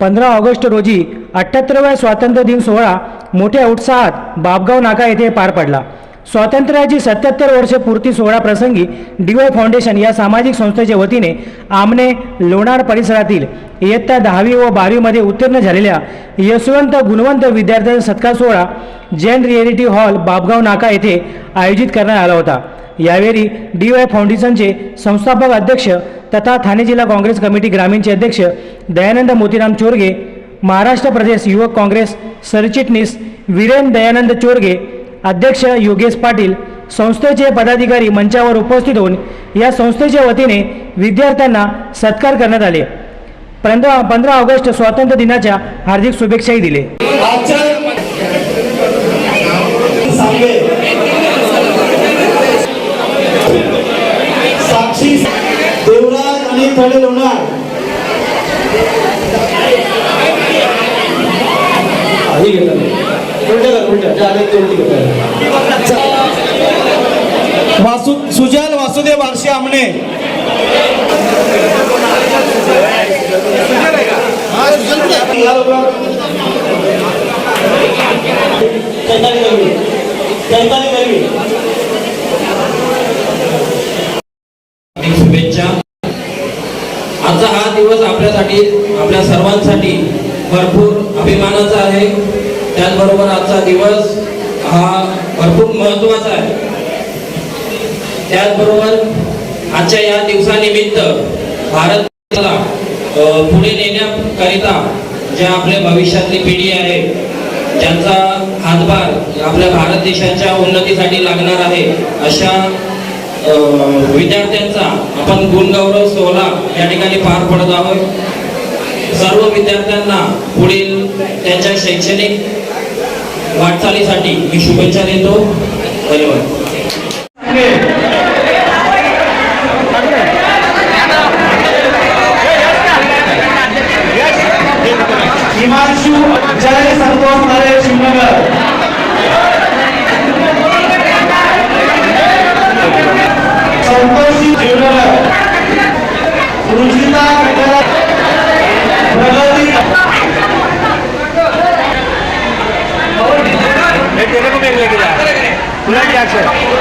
पंधरा ऑगस्ट रोजी अठ्ठ्याहत्तराव्या स्वातंत्र्य दिन सोहळा मोठ्या उत्साहात बाबगाव नाका येथे पार पडला. स्वातंत्र्याची सत्याहत्तर वर्षे पूर्ती सोहळा प्रसंगी डीवाय फाउंडेशन या सामाजिक संस्थेच्या वतीने आमने लोणार परिसरातील इयत्ता दहावी व बारावीमध्ये उत्तीर्ण झालेल्या यशवंत गुणवंत विद्यार्थ्यांचा सत्कार सोहळा जैन रिएलिटी हॉल बाबगाव नाका येथे आयोजित करण्यात आला होता. यावेळी डी वाय फाउंडेशनचे संस्थापक अध्यक्ष तथा ठाणे जिल्हा काँग्रेस कमिटी ग्रामीणचे अध्यक्ष दयानंद मोतीराम चोरगे महाराष्ट्र प्रदेश युवक काँग्रेस सरचिटणीस वीरेन दयानंद चोरगे अध्यक्ष योगेश पाटील संस्थेचे पदाधिकारी मंचावर उपस्थित होऊन या संस्थेच्या वतीने विद्यार्थ्यांना सत्कार करण्यात आले. पंधरा पंधरा ऑगस्ट स्वातंत्र्य दिनाच्या हार्दिक शुभेच्छाही दिले. ही घेतात. उलट्या कर उलट्या जे आले ते उलटी घेतात. वासु सुजल वासुदेव बारशे आमणे. चैताली चैताली आणि शुभेच्छा. आजचा हा दिवस आपल्यासाठी आपल्या सर्वांसाठी भरपूर अभिमानाचा आहे. त्याचबरोबर आजचा दिवस हा भरपूर महत्त्वाचा आहे. त्याचबरोबर आजच्या या दिवसानिमित्त भारत पुढे नेण्याकरिता ज्या आपल्या भविष्यातली पिढी आहे ज्यांचा हातभार आपल्या भारत देशाच्या उन्नतीसाठी लागणार आहे अशा विद्यार्थ्यांचा आपण गुणगौरव सोहळा या ठिकाणी पार पडत आहोत. सर्व विद्यार्थ्यांना पुढील त्यांच्या शैक्षणिक वाटचालीसाठी मी शुभेच्छा देतो. धन्यवाद. हिमांशु जय 是